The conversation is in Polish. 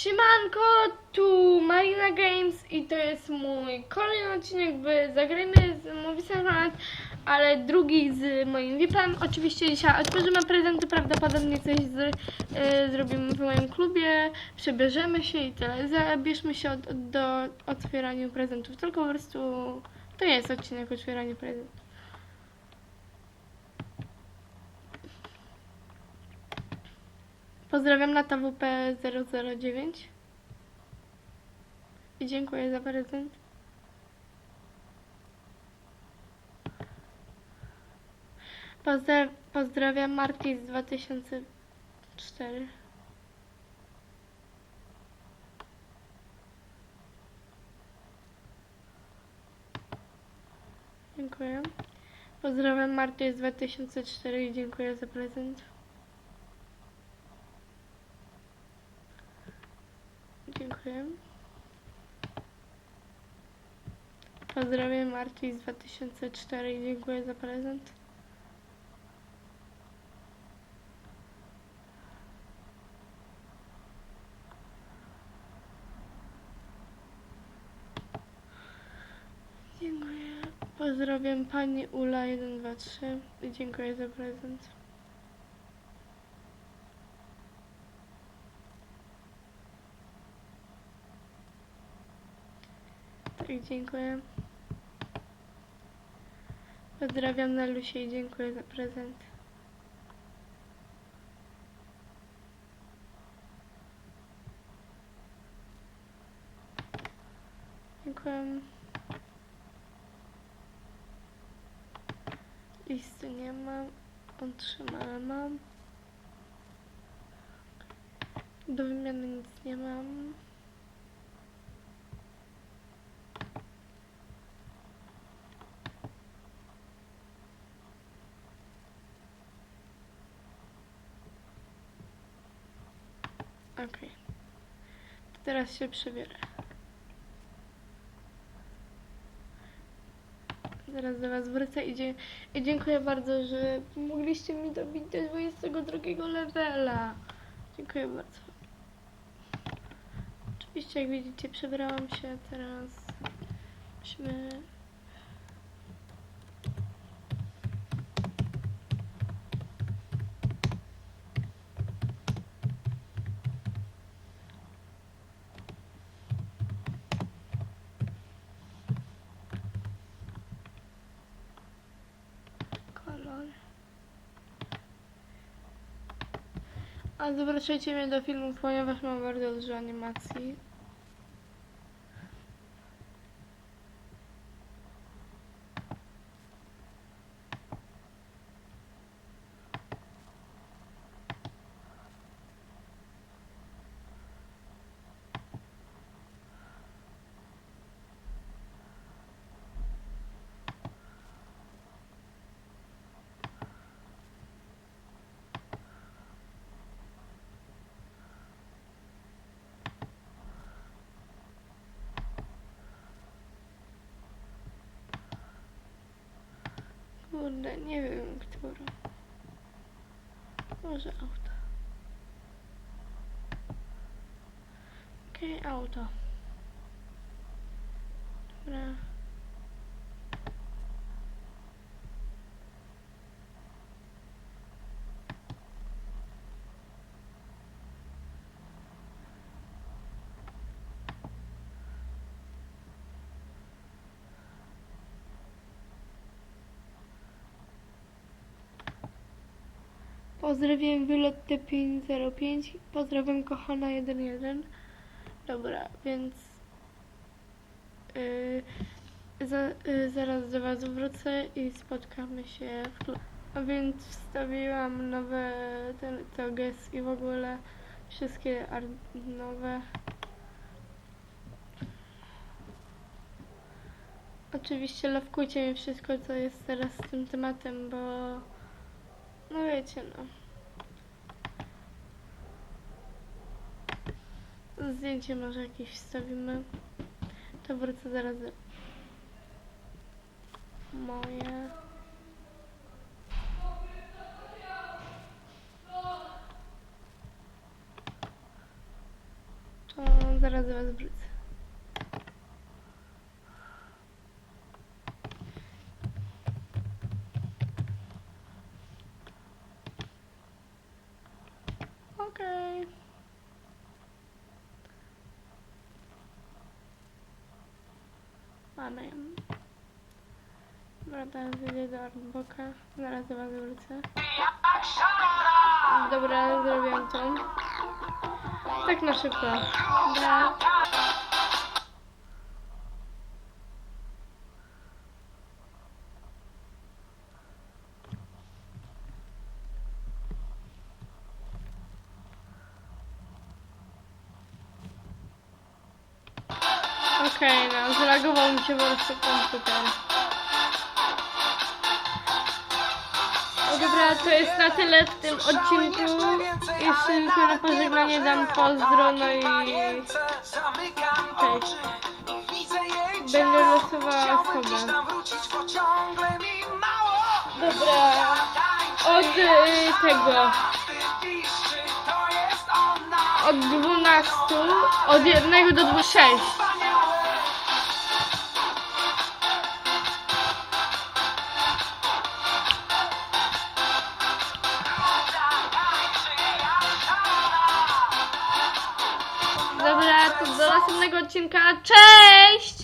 Siemanko, tu Marina Games i to jest mój kolejny odcinek w Zagrajmy z Ronald, ale drugi z moim VIP-em. Oczywiście dzisiaj otworzymy prezenty, prawdopodobnie coś z, y, zrobimy w moim klubie, przebierzemy się i tyle. Zabierzmy się od, od, do otwierania prezentów, tylko po prostu to jest odcinek otwierania prezentów. Pozdrawiam na TWP009 i dziękuję za prezent. Pozdra pozdrawiam Marti z 2004. Dziękuję. Pozdrawiam Marti z 2004 i dziękuję za prezent. Dziękuję. Pozdrawiam Marti z 2004 i dziękuję za prezent. Dziękuję. Pozdrawiam pani Ula 123 i dziękuję za prezent. Dziękuję. Pozdrawiam na Lusie i dziękuję za prezent. Dziękuję. Listy nie mam. Otrzymane mam. Do wymiany nic nie mam. Okej. To Teraz się przebierę. Zaraz do Was wrócę i, dziękuję bardzo, że pomogliście mi dobić do 22 levela. Dziękuję bardzo. Oczywiście, jak widzicie, przebrałam się teraz. Musimy... A zapraszajcie mnie do filmów, ponieważ mam bardzo dużo animacji. Kurde, nie wiem, którą. Może auto. Okej, auto. Dobra. Pozdrawiam Violetę 505. Pozdrawiam kochana 11. Dobra, więc yy, za, yy, zaraz do Was wrócę i spotkamy się w. A więc wstawiłam nowe te, toges i w ogóle wszystkie nowe. Oczywiście lawkujcie mi wszystko, co jest teraz z tym tematem, bo no wiecie, no. Zdjęcie może jakieś wstawimy. To wrócę zaraz. Moje... To zaraz do was wrócę. Okej. Dobra, teraz idę do Artboka. Zaraz do was wrócę. Dobra, zrobiłam to. Tak na szybko. Dobra. Okej, no, zreagował mi się po prostu komputer. Dobra, to jest na tyle w tym odcinku. Jeszcze tylko na pożegnanie dam pozdro, no i cześć. Będę losowała osobę. Dobra, od y, tego, od 12, od 1 do 2, 6. następnego odcinka. Cześć!